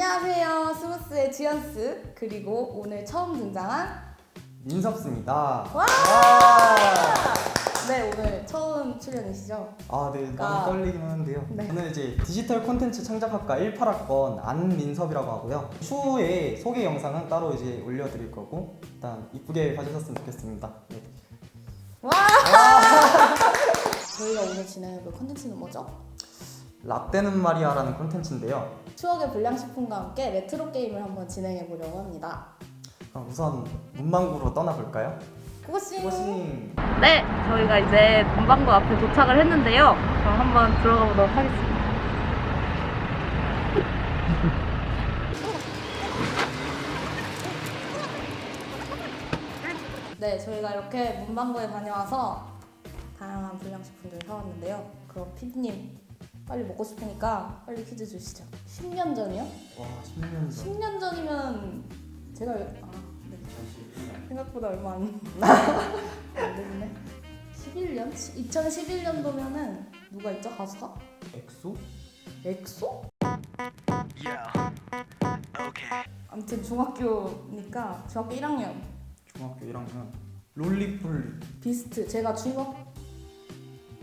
안녕하세요. 스무스의 지연스 그리고 오늘 처음 등장한 민섭습니다. 와! 네 오늘 처음 출연이시죠? 아, 네, 아. 너무 떨리긴 하는데요. 네. 저는 이제 디지털 콘텐츠 창작학과 18학번 안민섭이라고 하고요. 추후에 소개 영상은 따로 이제 올려드릴 거고 일단 이쁘게 봐주셨으면 좋겠습니다. 네. 와! 저희가 오늘 진행해볼 컨텐츠는 뭐죠? 라떼는 말이야 라는 콘텐츠인데요. 추억의 불량식품과 함께 레트로 게임을 한번 진행해 보려고 합니다. 그럼 우선 문방구로 떠나볼까요? 고고싱! 고싱. 네, 저희가 이제 문방구 앞에 도착을 했는데요. 그럼 한번 들어가 보도록 하겠습니다. 네, 저희가 이렇게 문방구에 다녀와서 다양한 불량식품들을 사왔는데요. 그럼 피디님 빨리 먹고 싶으니까 빨리 퀴즈 주시죠. 10년 전이요? 와, 10년 전. 10년 전이면 제가 아, 네. 생각보다 얼마 안, 안 됐네. 11년? 2011년도면은 누가 있죠? 가수가? 엑소? 엑소? 아무튼 중학교니까 중학교 1학년 중학교 1학년. 롤리폴리. 비스트 제가 중학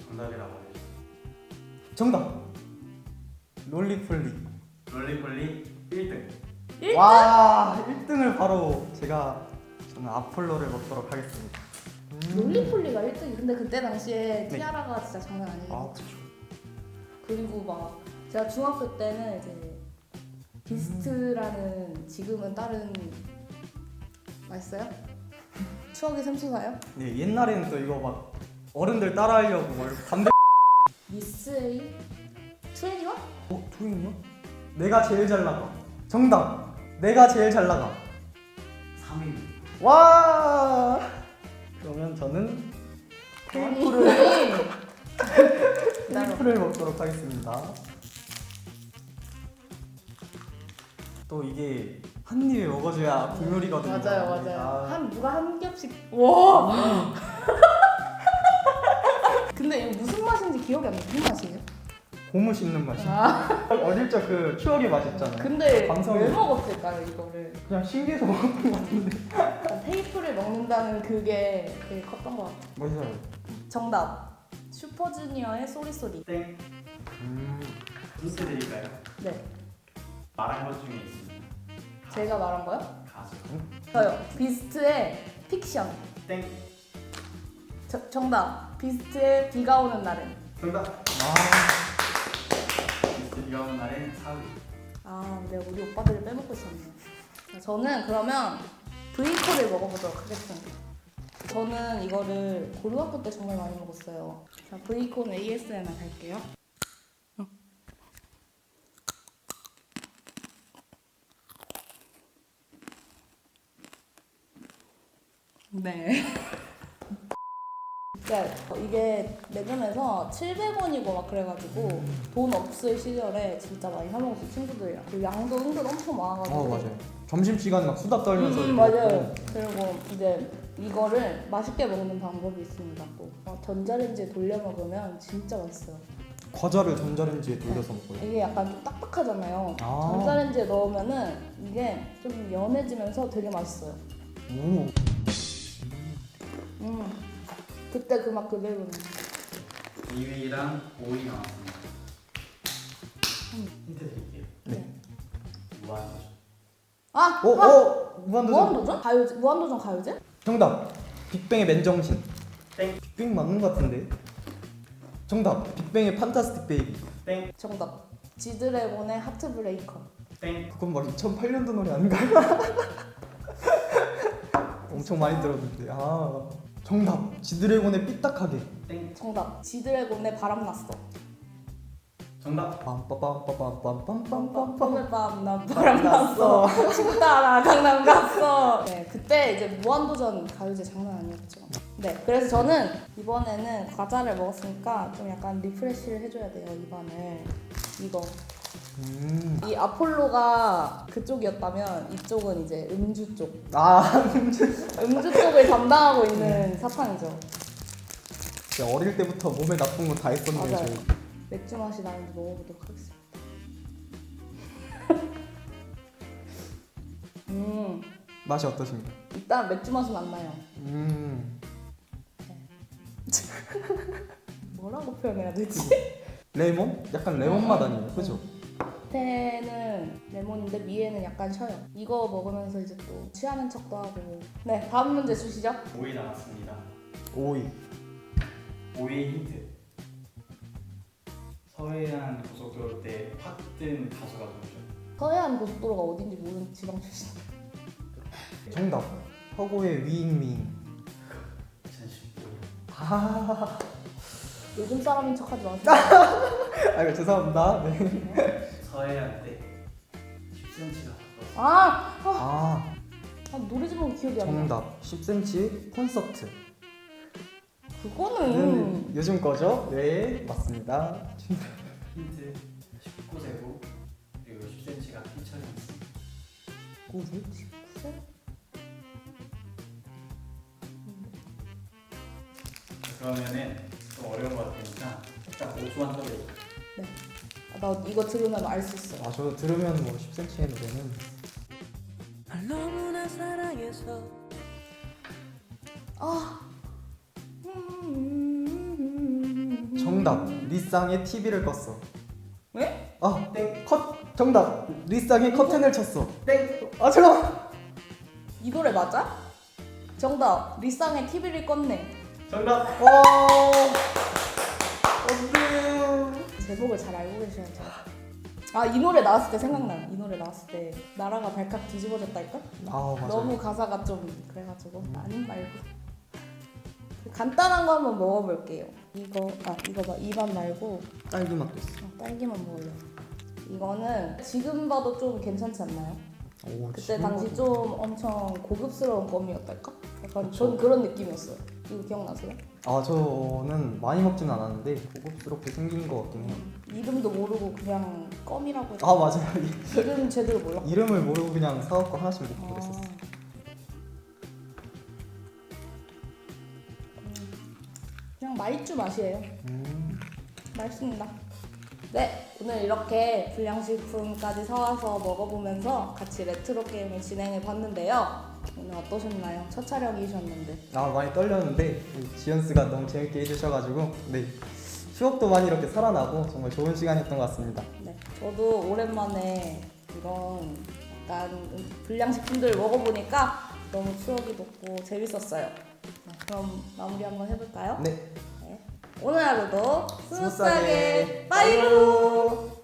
정답이라고. 정답. 롤리폴리. 롤리폴리 1등. 1등? 와, 1등을 바로 제가 저는 아폴로를 먹도록 하겠습니다. 음. 롤리폴리가 1등이 근데 그때 당시에 네. 티아라가 진짜 장난 아니에요 아. 그리고 막 제가 중학교 때는 이제 비스트라는 지금은 다른 맛있어요? 추억의 샘수사요? 네, 옛날에는 또 이거 막 어른들 따라하려고 막 담배 미스에이? 트웬티원? 어? 조용히요? 내가 제일 잘 나가. 정답. 내가 제일 잘 나가. 3위. 와. 그러면 저는 테이프를 테이프를 먹도록 하겠습니다. 또 이게 한 입에 먹어줘야 국룰이거든요. 맞아요, 맞아요. 아, 한 누가 한 겹씩. 와. 기억이 안 나. 무슨 맛이에요? 고무 씹는 맛이. 아. 어릴 적 그 추억이 맛있잖아요. 근데 감성이- 왜 먹었을까요 이거를? 그냥 신기해서 먹었던 것 같은데. 테이프를 먹는다는 그게 되게 컸던 것 같아요. 맞아요. 정답. 슈퍼주니어의 쏘리쏘리. 땡. 음. 힌트 드릴까요? 네. 말한 것 중에 있습니다. 제가 말한 거요? 가수. 저요. 비스트의 픽션. 땡. 저, 정답. 비스트의 비가 오는 날은. 정답. 아. 비가 오는 날엔 4위. 아, 내가 우리 오빠들을 빼먹고 있었네. 자, 저는 그러면 브이콜을 먹어보도록 하겠습니다. 저는 이거를 고등학교 때 정말 많이 먹었어요. 자, 브이콘 ASMR 갈게요. 네. 그러니까 이게 매점에서 700원이고 막 그래가지고 돈 없을 시절에 진짜 많이 사 먹었어요 친구들이랑 그 양도 은근 엄청 많아가지고 어 맞아요. 점심 시간에 막 수다 떨면서 음, 이렇게 맞아요 먹고. 그리고 이제 이거를 맛있게 먹는 방법이 있습니다 또 어, 전자레인지에 돌려 먹으면 진짜 맛있어요 과자를 전자레인지에 돌려서 먹고요. 이게 약간 좀 딱딱하잖아요 아. 전자레인지에 넣으면은 이게 좀 연해지면서 되게 맛있어요 오. 음 그때 그 맛 그대로네 2위랑 5위 나왔습니다. 힌트 드릴게요. 네. 무한도전. 아! 어, 아! 어, 무한도전. 무한도전? 가요제? 무한도전 가요제? 정답. 빅뱅의 맨정신. 땡. 빅뱅 맞는 것 같은데. 정답. 빅뱅의 판타스틱 베이비. 땡. 정답 지드래곤의 하트 브레이커 땡. 그건 막 2008년도 노래 아닌가요? 엄청 많이 들었는데. 아. 정답. 지드래곤의 삐딱하게. 땡. 정답 지드래곤의 바람났어 정답. 빰빠빰빠빰빰빰빰빰빰. 오늘 밤난 바람났어 친구 따라 강남 갔어 네 그때 이제 무한도전 가요제 장난 아니었죠 네 그래서 저는 이번에는 과자를 먹었으니까 좀 약간 리프레시를 해줘야 돼요 입안을 이거 음. 이 아폴로가 그쪽이었다면 이쪽은 이제 음주 쪽 아, 음주 쪽을 담당하고 있는 사탕이죠 진짜 어릴 때부터 몸에 나쁜 거다 했었네요, 맞아요. 저희. 맥주 맛이 나는지 먹어보도록 하겠습니다 음, 맛이 어떠십니까? 일단 맥주 맛은 안 나요. 음 뭐라고 표현해야 되지? 레몬? 약간 레몬 맛 아니에요? 그죠? 밑에는 레몬인데 위에는 약간 셔요. 이거 먹으면서 이제 또 취하는 척도 하고. 네, 다음 문제 주시죠. 5위 나왔습니다. 오이 5위 힌트. 서해안 고속도로 때확뜬 가수가 누구죠? 서해안 고속도로가 어딘지 모르는 지방 출신. 정답 허고의 위잉위잉 2015년. 아, 요즘 사람인 척하지 마세요. 아이고 죄송합니다 네. 서해안 때 10cm가 바뀌었어요. 아, 아 아 노래 제목 기억이 안 나. 정답 10cm 콘서트 그거는 는 요즘 거죠? 네 맞습니다 힌트 19세고 그리고 10cm가 피처링 있습니다. 글쎄? 그러면은 좀 어려운 것 같으니까 딱 5초만 더 해볼게요. 아, 나 이거 들으면 알 수 있어. 아저 들으면 뭐 10cm의 노래는 날 너무나 사랑해서 아. 음. 정답 리쌍의 TV를 껐어 왜? 아, 땡. 컷. 정답. 리쌍의 커튼을 쳤어. 땡! 아, 잠깐. 이 노래 맞아? 정답. 리쌍의 TV를 껐네. 정답! 와. 안돼. 제목을 잘 알고 계셔야죠. 아, 이 노래 나왔을 때 생각나요. 이 노래 나왔을 때 나라가 발칵 뒤집어졌달까? 아, 맞아. 너무 가사가 좀 그래가지고 아닌 말고 간단한 거 한번 먹어볼게요. 이거 아 이거 봐 이만 말고 딸기 맛도 있어. 어, 딸기만 먹을래. 이거는 지금 봐도 좀 괜찮지 않나요? 오, 그때 당시 봐도- 좀 엄청 고급스러운 껌이었달까? 약간. 전 그런 느낌이었어요. 이거 기억나세요? 아, 저는 많이 먹지는 않았는데 고급스럽게 생긴 것 같긴 해요. 이름도 모르고 그냥 껌이라고 했 아, 맞아요. 이름 제대로 몰라. 이름을 모르고 그냥 사갖고 하나씩 먹고 아. 그랬었어. 음, 그냥 말주 맛이에요. 음. 맛있습니다. 네, 오늘 이렇게 불량식품까지 사와서 먹어보면서 같이 레트로 게임을 진행해 봤는데요. 오늘 어떠셨나요? 첫 촬영이셨는데. 아, 많이 떨렸는데 지연스가 너무 재밌게 해주셔가지고 네 추억도 많이 이렇게 살아나고 정말 좋은 시간이었던 것 같습니다. 네, 저도 오랜만에 이런 약간 불량식품들을 먹어보니까 너무 추억이 돋고 재밌었어요. 네, 그럼 마무리 한번 해볼까요? 네. 네. 오늘 하루도 스무스하게 빠이로!